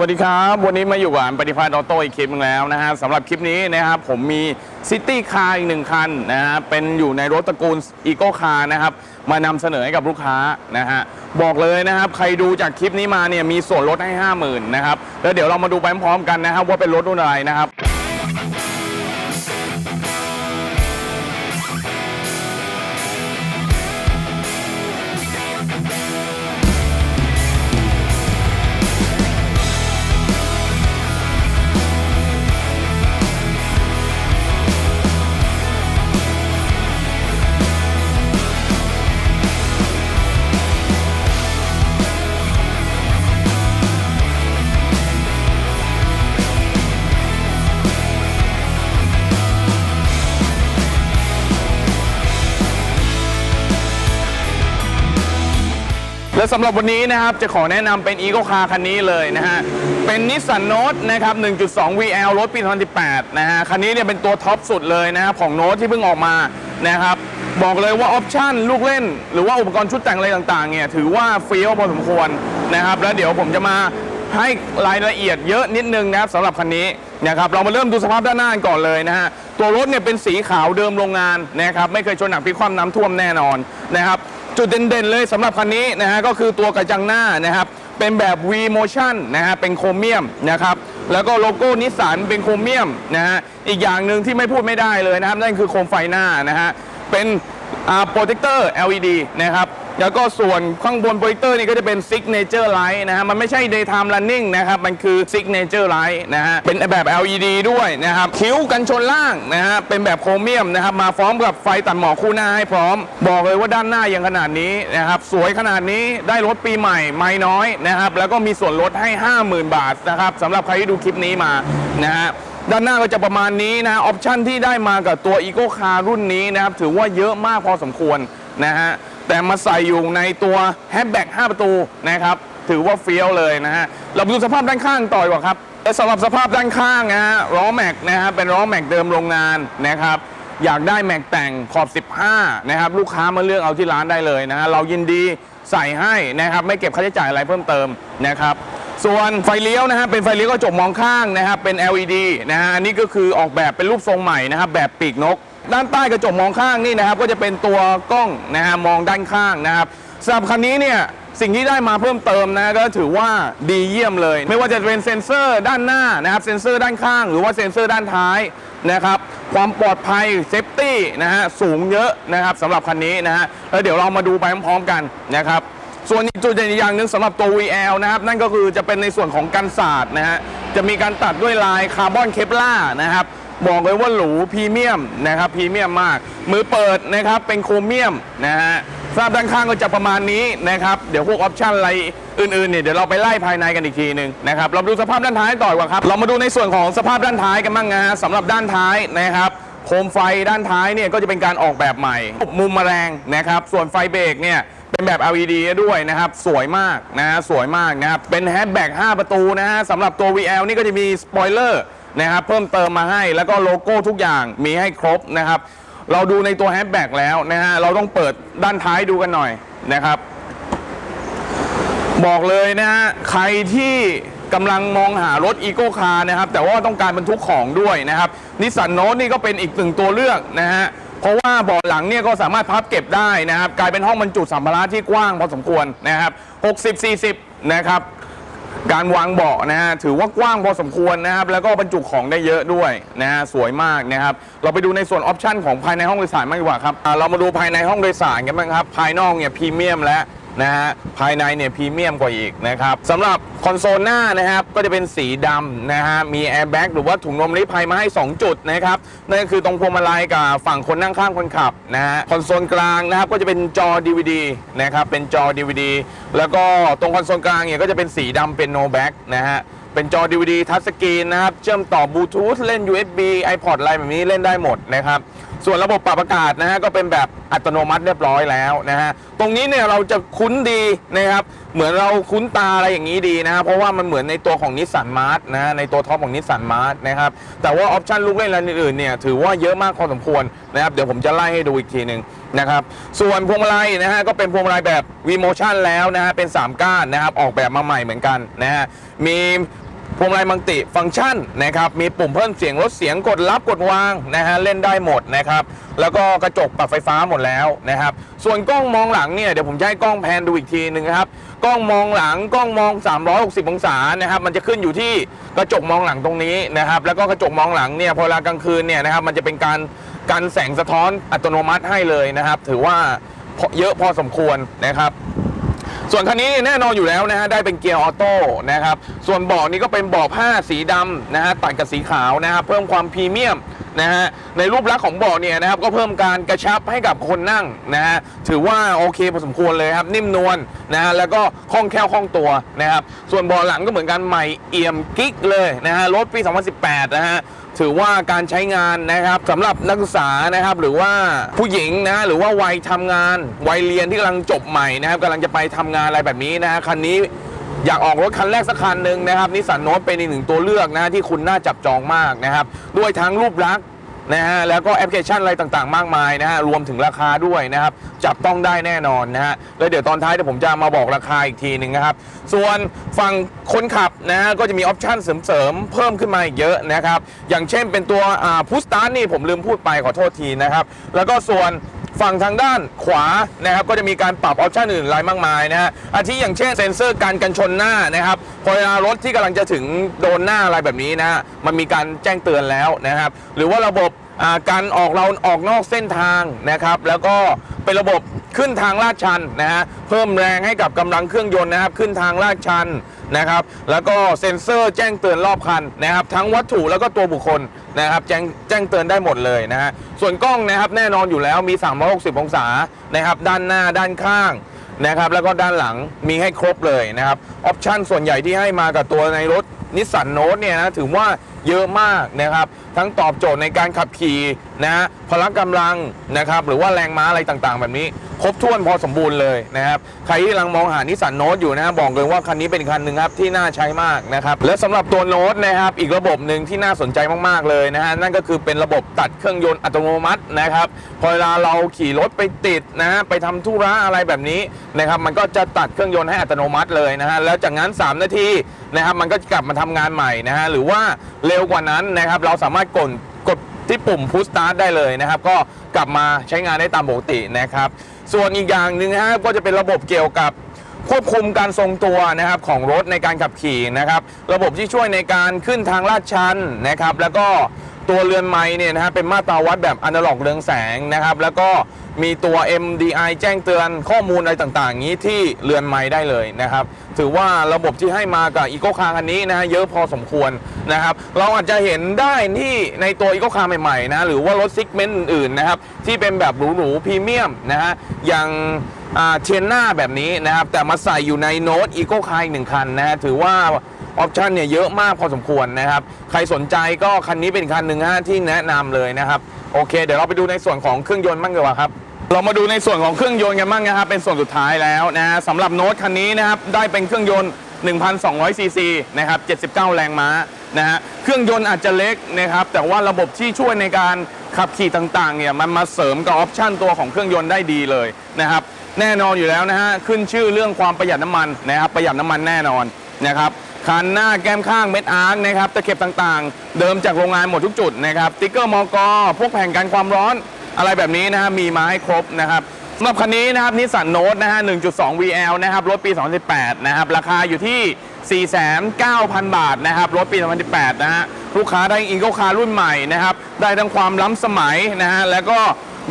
วัสดีครับ วันนี้มาอยู่กับอันปฏิภาณออโต้อีกคลิปนึงแล้วนะฮะสำหรับคลิปนี้นะครับผมมีซิตี้คาร์อีกหนึ่งคันนะฮะเป็นอยู่ในรถตระกูลอีโก้คาร์นะครับมานำเสนอให้กับลูกค้านะฮะบอกเลยนะครับใครดูจากคลิปนี้มาเนี่ยมีส่วนลดให้ 50,000นะครับแล้วเดี๋ยวเรามาดูไปพร้อมกันนะครับว่าเป็นรถรุ่นอะไรนะครับ และสำหรับวันนี้นะครับจะขอแนะนำเป็น e ีโกคาร์คันนี้เลยนะฮะ เป็นนิสสันโน e นะครับ 1.2 VL รถปี2018 นะฮะ คันนี้เนี่ยเป็นตัวท็อปสุดเลยนะครับของโน้ตที่เพิ่งออกมานะครับ บอกเลยว่าออปชั่นลูกเล่น หรือว่าอุปกรณ์ชุดแต่งอะไรต่างๆเนี่ยถือว่าเฟี้ยวพอสมควรนะครับ แล้วเดี๋ยวผมจะมาให้รายละเอียดเยอะนิดนึงนะครับสำหรับคันนี้นะครับเรามาเริ่มดูสภาพด้านหน้ากันก่อนเลยนะฮะตัวรถเนี่ยเป็นสีขาวเดิมโรงงานนะครับไม่เคยชนหนักพิกคว่ำน้ำท่วมแน่นอนนะครับ จุดเด่นๆเลยสำหรับคันนี้นะฮะก็คือตัวกระจังหน้านะครับเป็นแบบ V motion นะฮะเป็นโครเมียมนะครับแล้วก็โลโก้นิสสันเป็นโครเมียมนะฮะอีกอย่างหนึ่งที่ไม่พูดไม่ได้เลยนะครับนั่นคือโคมไฟหน้านะฮะเป็นโปรเจคเตอร์ LED นะครับ แล้วก็ส่วนข้างบนโปรเจคเตอร์นี่ก็จะเป็น Signature Light นะฮะ มันไม่ใช่ Daytime Running นะครับ มันคือ Signature Light นะฮะ เป็นแบบ LED ด้วยนะครับ คิ้วกันชนล่างนะฮะ เป็นแบบโครเมียมนะครับ มาพร้อมกับไฟตัดหมอกคู่หน้าให้พร้อม บอกเลยว่าด้านหน้ายังขนาดนี้นะครับ สวยขนาดนี้ได้รถปีใหม่ไม่น้อยนะครับ แล้วก็มีส่วนลดให้ 50,000 บาทนะครับสำหรับใครที่ดูคลิปนี้มานะฮะด้านหน้าก็จะประมาณนี้นะออปชั่นที่ได้มากับตัว e ีโกคารุ่นนี้นะครับ ถือว่าเยอะมากพอสมควรนะฮะ แต่มาใส่อยู่ในตัวแฮชแบ็ก5ประตูนะครับถือว่าเฟี้ยวเลยนะฮะเราไปดูสภาพด้านข้างต่อดีกว่าครับและสำหรับสภาพด้านข้างนะฮะล้อแม็กนะฮะเป็นล้อแม็กเดิมโรงงานนะครับอยากได้แม็กแต่งขอบ 15 นะครับ ลูกค้ามาเลือกเอาที่ร้านได้เลยนะฮะเรายินดีใส่ให้นะครับ ไม่เก็บค่าใช้จ่ายอะไรเพิ่มเติมนะครับ ส่วนไฟเลี้ยวนะฮะเป็นไฟเลี้ยวกระจกมองข้างนะครับ เป็น LED นะฮะอันนี้ก็คือออกแบบเป็นรูปทรงใหม่นะครับ แบบปีกนก ด้านใต้กระจกมองข้างนี่นะครับ ก็จะเป็นตัวกล้องนะฮะมองด้านข้างนะครับสำหรับคันนี้เนี่ยสิ่งที่ได้มาเพิ่มเติมนะก็ถือว่าดีเยี่ยมเลย ไม่ว่าจะเป็นเซ็นเซอร์ด้านหน้านะครับเซ็นเซอร์ด้านข้าง หรือว่าเซ็นเซอร์ด้านท้ายนะครับความปลอดภัยเซฟตี้นะฮะสูงเยอะนะครับสำหรับคันนี้นะฮะแล้วเดี๋ยวเรามาดูไปพร้อมๆกันนะครับส่วนอีกจุดเด่นอีกอย่างหนึ่งสำหรับตัว VL นะครับ นั่นก็คือจะเป็นในส่วนของกันศาสตร์นะฮะจะมีการตัดด้วยลายคาร์บอนเคปล่านะครับ บอกเลยว่าหรูพรีเมียมนะครับพรีเมียมมาก มือเปิดนะครับเป็นโครเมียมนะฮะทราบด้านข้างก็จะประมาณนี้นะครับเดี๋ยวพวกออปชั่นอะไรอื่นๆเนี่ยเดี๋ยวเราไปไล่ภายในกันอีกทีหนึ่งนะครับเราดูสภาพด้านท้ายต่อกว่าครับ เรามาดูในส่วนของสภาพด้านท้ายกันบ้างนะฮะสำหรับด้านท้ายนะครับโคมไฟด้านท้ายเนี่ยก็จะเป็นการออกแบบใหม่ มุมแมลงนะครับ ส่วนไฟเบรกเนี่ยเป็นแบบ LED ด้วยนะครับ สวยมากนะฮะสวยมากนะครับ เป็นแฮชแบ็ก5ประตูนะฮะสำหรับตัว VL นี่ก็จะมีสปอยเลอร์ นะครับเพิ่มเติมมาให้แล้วก็โลโก้ทุกอย่างมีให้ครบนะครับ เราดูในตัวแฮชแบ็กแล้วนะฮะเราต้องเปิดด้านท้ายดูกันหน่อยนะครับ บอกเลยนะฮะใครที่กำลังมองหารถอีโก้คาร์นะครับ แต่ว่าต้องการบรรทุกของด้วยนะครับนิสสันโนนี่ก็เป็นอีกหนึ่งตัวเลือกนะฮะเพราะว่าเบาะหลังเนี่ยก็สามารถพับเก็บได้นะครับ กลายเป็นห้องบรรจุสัมภาระที่กว้างพอสมควรนะครับ 60-40 นะครับ การวางเบาะนะฮะถือว่ากว้างพอสมควรนะครับ แล้วก็บรรจุของได้เยอะด้วยนะฮะสวยมากนะครับ เราไปดูในส่วนออปชันของภายในห้องโดยสารมากกว่าครับอ่าเรามาดูภายในห้องโดยสารกันบ้างครับ ภายนอกเนี่ยพรีเมียมและ นะฮะภายในเนี่ยพรีเมียมกว่าอีกนะครับสำหรับคอนโซลหน้านะครับก็จะเป็นสีดำนะฮะมีแอร์แบ็กหรือว่าถุงลมนิรภัยมาให้ 2 จุดนะครับนั่นก็คือตรงพวงมาลัยกับฝั่งคนนั่งข้างคนขับนะฮะคอนโซลกลางนะครับก็จะเป็นจอ DVD นะครับเป็นจอ DVD แล้วก็ตรงคอนโซลกลางเนี่ยก็จะเป็นสีดำเป็นโนแบ็กนะฮะเป็นจอ DVD ทัชสกรีนนะครับเชื่อมต่อบลูทูธเล่น USB iPod อะไรแบบนี้เล่นได้หมดนะครับ ส่วนระบบปรับอากาศนะฮะก็เป็นแบบอัตโนมัติเรียบร้อยแล้วนะฮะตรงนี้เนี่ยเราจะคุ้นดีนะครับเหมือนเราคุ้นตาอะไรอย่างนี้ดีนะครับเพราะว่ามันเหมือนในตัวของนิสสันมาร์ทนะฮะในตัวท็อปของนิสสันมาร์ทนะครับแต่ว่าออปชันลูกเล่นอะไรอื่นๆเนี่ยถือว่าเยอะมากพอสมควรนะครับเดี๋ยวผมจะไล่ให้ดูอีกทีหนึ่งนะครับส่วนพวงมาลัยนะฮะก็เป็นพวงมาลัยแบบ V Motion แล้วนะฮะเป็น 3 ก้านนะครับออกแบบมาใหม่เหมือนกันนะฮะมี พวงมาลัยมัลติฟังก์ชันนะครับมีปุ่มเพิ่มเสียงลดเสียงกดรับกดวางนะฮะเล่นได้หมดนะครับแล้วก็กระจกปรับไฟฟ้าหมดแล้วนะครับส่วนกล้องมองหลังเนี่ยเดี๋ยวผมจะให้กล้องแพนดูอีกทีหนึ่งครับกล้องมองหลังกล้องมอง 360 องศานะครับมันจะขึ้นอยู่ที่กระจกมองหลังตรงนี้นะครับแล้วก็กระจกมองหลังเนี่ยพอเวลากลางคืนเนี่ยนะครับมันจะเป็นการกันแสงสะท้อนอัตโนมัติให้เลยนะครับถือว่าเยอะพอสมควรนะครับ ส่วนคันนี้แน่นอนอยู่แล้วนะฮะได้เป็นเกียร์ออโต้นะครับส่วนเบาะนี้ก็เป็นเบาะผ้าสีดำนะฮะตัดกับสีขาวนะครับเพิ่มความพรีเมียม นะฮะในรูปลักษณ์ของเบาะเนี่ยนะครับก็เพิ่มการกระชับให้กับคนนั่งนะฮะถือว่าโอเคพอสมควรเลยครับนิ่มนวลนะฮะแล้วก็คล่องแคล่วคล่องตัวนะครับส่วนเบาะหลังก็เหมือนกันใหม่เอี่ยมกิ๊กเลยนะฮะรถปี 2018 นะฮะถือว่าการใช้งานนะครับสำหรับนักศึกษานะครับหรือว่าผู้หญิงนะหรือว่าวัยทำงานวัยเรียนที่กำลังจบใหม่นะครับกำลังจะไปทำงานอะไรแบบนี้นะฮะคันนี้ อยากออกรถคันแรกสักคันหนึ่งนะครับนิสสันโนตเป็นอีกหนึ่งตัวเลือกนะที่คุณน่าจับจองมากนะครับ ด้วยทั้งรูปลักษณ์นะฮะแล้วก็แอปพลิเคชันอะไรต่างๆ มากมายนะฮะรวมถึงราคาด้วยนะครับ จับต้องได้แน่นอนนะฮะแล้วเดี๋ยวตอนท้ายเดี๋ยวผมจะมาบอกราคาอีกทีหนึ่งนะครับ ส่วนฝั่งคนขับนะฮะก็จะมีออปชันเสริมๆ เพิ่มขึ้นมาอีกเยอะนะครับ อย่างเช่นเป็นตัวพุสตาร์นี่ผมลืมพูดไปขอโทษทีนะครับ แล้วก็ส่วน ฝั่งทางด้านขวานะครับก็จะมีการปรับออปชันอื่นหลายมากมายนะฮะอาทิอย่างเช่นเซ็นเซอร์การกันชนหน้านะครับพอเวลารถที่กำลังจะถึงโดนหน้าอะไรแบบนี้นะฮะมันมีการแจ้งเตือนแล้วนะครับหรือว่าระบบ การออกเราออกนอกเส้นทางนะครับ แล้วก็เป็นระบบขึ้นทางลาดชันนะฮะเพิ่มแรงให้กับกำลังเครื่องยนต์นะครับ ขึ้นทางลาดชันนะครับ แล้วก็เซ็นเซอร์แจ้งเตือนรอบคันนะครับ ทั้งวัตถุแล้วก็ตัวบุคคลนะครับ แจ้งแจ้งเตือนได้หมดเลยนะฮะส่วนกล้องนะครับแน่นอนอยู่แล้วมี 360 องศานะครับ ด้านหน้าด้านข้างนะครับแล้วก็ด้านหลังมีให้ครบเลยนะครับออปชันส่วนใหญ่ที่ให้มากับตัวในรถนิสสันโนตเนี่ยนะถือว่า เยอะมากนะครับ ทั้งตอบโจทย์ในการขับขี่ นะฮะพละกำลังนะครับหรือว่าแรงม้าอะไรต่างๆ แบบนี้ ครบถ้วนพอสมบูรณ์เลยนะครับใครที่กำลังมองหานิสสันโนตอยู่นะบอกเลยว่าคันนี้เป็นคันหนึ่งครับที่น่าใช้มากนะครับและสำหรับตัวโน้ตนะครับอีกระบบหนึ่งที่น่าสนใจมากๆเลยนะฮะนั่นก็คือเป็นระบบตัดเครื่องยนต์อัตโนมัตินะครับพอเวลาเราขี่รถไปติดนะฮะไปทำธุระอะไรแบบนี้นะครับมันก็จะตัดเครื่องยนต์ให้อัตโนมัติเลยนะฮะแล้วจากนั้น 3 นาทีนะครับมันก็กลับมาทำงานใหม่นะฮะหรือว่าเร็วกว่านั้นนะครับเราสามารถกด ที่ปุ่มพุทสตาร์ทได้เลยนะครับ ก็กลับมาใช้งานได้ตามปกตินะครับ ส่วนอีกอย่างหนึ่งฮะก็จะเป็นระบบเกี่ยวกับควบคุมการทรงตัวนะครับของรถในการขับขี่นะครับ ระบบที่ช่วยในการขึ้นทางลาดชันนะครับ แล้วก็ ตัวเรือนไม้เนี่ยนะฮะเป็นมาตราวัดแบบอนาล็อกเรืองแสงนะครับ แล้วก็มีตัว MDI แจ้งเตือนข้อมูลอะไรต่างๆ นี้ที่เรือนไม้ได้เลยนะครับ ถือว่าระบบที่ให้มากับอีโ c คาร์คันนี้นะฮะเยอะพอสมควรนะครับ เราอาจจะเห็นได้ที่ในตัวอีโ c คาร์ใหม่ๆนะหรือว่ารถซิกเมนต์อื่นๆนะครับที่เป็นแบบหรูๆพรีเมียมนะฮะอย่างเทียนหน้าแบบนี้นะครับแต่มาใส่อยู่ในโน้ตอีโ c คาร์อีกหนึ่งคันนะฮะถือว่า ออปชันเนี่ยเยอะมากพอสมควรนะครับ ใครสนใจก็คันนี้เป็นคันหนึ่งฮะที่แนะนำเลยนะครับโอเค เดี๋ยวเราไปดูในส่วนของเครื่องยนต์บ้างดีกว่าครับเรามาดูในส่วนของเครื่องยนต์กันบ้างนะครับเป็นส่วนสุดท้ายแล้วนะสำหรับโน้ตคันนี้นะครับได้เป็นเครื่องยนต์ 1,200ซีซีนะครับ79 แรงม้านะฮะเครื่องยนต์อาจจะเล็กนะครับแต่ว่าระบบที่ช่วยในการขับขี่ต่างๆเนี่ยมันมาเสริมกับออปชันตัวของเครื่องยนต์ได้ดีเลยนะครับแน่นอนอยู่แล้วนะฮะขึ้นชื่อเรื่องความประหยัดน้ำมันนะครับประหยัดน้ำมันแน่นอนนะครับ คันหน้าแก้มข้างเม็ดอาร์คนะครับตะเข็บต่างๆ เดิมจากโรงงานหมดทุกจุดนะครับติ๊กเกอร์มอกอพวกแผ่นกันความร้อนอะไรแบบนี้นะฮะมีมาให้ครบนะครับสำหรับคันนี้นะครับนิสสันโนตนะฮะ 1.2 VL นะครับ รถปี 2018 นะครับ ราคาอยู่ที่ 49,000 บาทนะครับ รถปี 2018 นะฮะ ลูกค้าได้อีโ c คารุ่นใหม่นะครับ ได้ทั้งความล้ำสมัยนะฮะ แล้วก็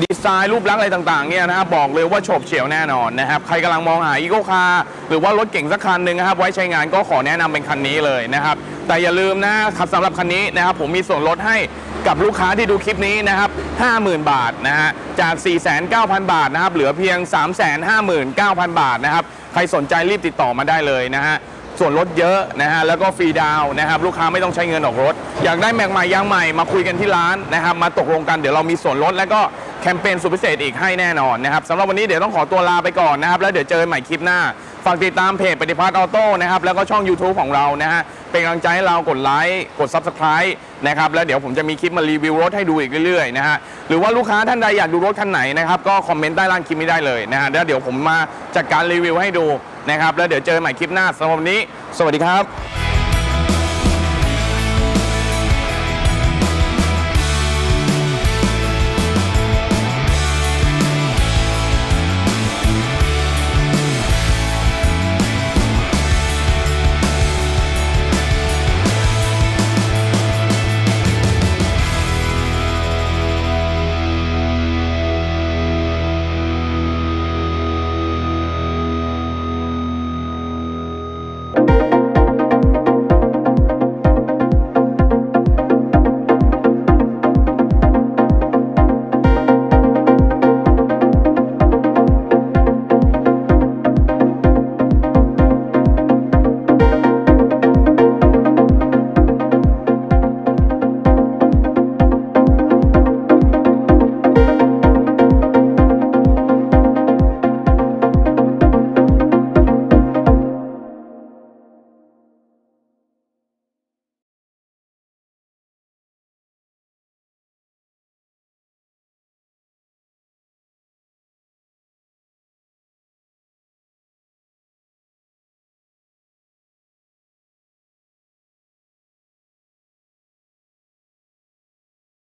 ดีไซน์รูปลักษณ์อะไรต่างๆเนี่ยนะครับบอกเลยว่าโฉบเฉี่ยวแน่นอนนะครับใครกำลังมองหาอีโ c คาร์หรือว่ารถเก่งสักคันหนึ่งนะครับไว้ใช้งานก็ขอแนะนำเป็นคันนี้เลยนะครับแต่อย่าลืมนะครับสำหรับคันนี้นะครับผมมีส่วนลดให้กับลูกค้าที่ดูคลิปนี้นะครับ 50,000 บาทนะฮะจาก 49,000 บาทนะครับเหลือเพียง 359,000 บาทนะครับใครสนใจรีบติดต่อมาได้เลยนะฮะส่วนลดเยอะนะฮะแล้วก็ฟรีดาวน์นะครับลูกค้าไม่ต้องใช้เงินออกรถ อยากได้แม็กใหม่ยางใหม่มาคุยกันที่ร้านนะครับมาตกลงกันเดี๋ยวเรามีส่วนลดแล้วก็ แคมเปญสุดพิเศษอีกให้แน่นอนนะครับสำหรับวันนี้เดี๋ยวต้องขอตัวลาไปก่อนนะครับ แล้วเดี๋ยวเจอใหม่คลิปหน้า ฝากติดตามเพจปฏิพัฒน์ออโต้นะครับ แล้วก็ช่อง YouTube ของเรานะฮะ เป็นกำลังใจให้เรากดไลค์ กด Subscribe นะครับ แล้วเดี๋ยวผมจะมีคลิปมารีวิวรถให้ดูอีกเรื่อยๆนะฮะ หรือว่าลูกค้าท่านใดอยากดูรถคันไหนนะครับ ก็คอมเมนต์ใต้ล่างคลิปนี้ได้เลยนะฮะ แล้วเดี๋ยวผมมาจัดการรีวิวให้ดูนะครับ แล้วเดี๋ยวเจอใหม่คลิปหน้าสำหรับวันนี้ สวัสดีครับ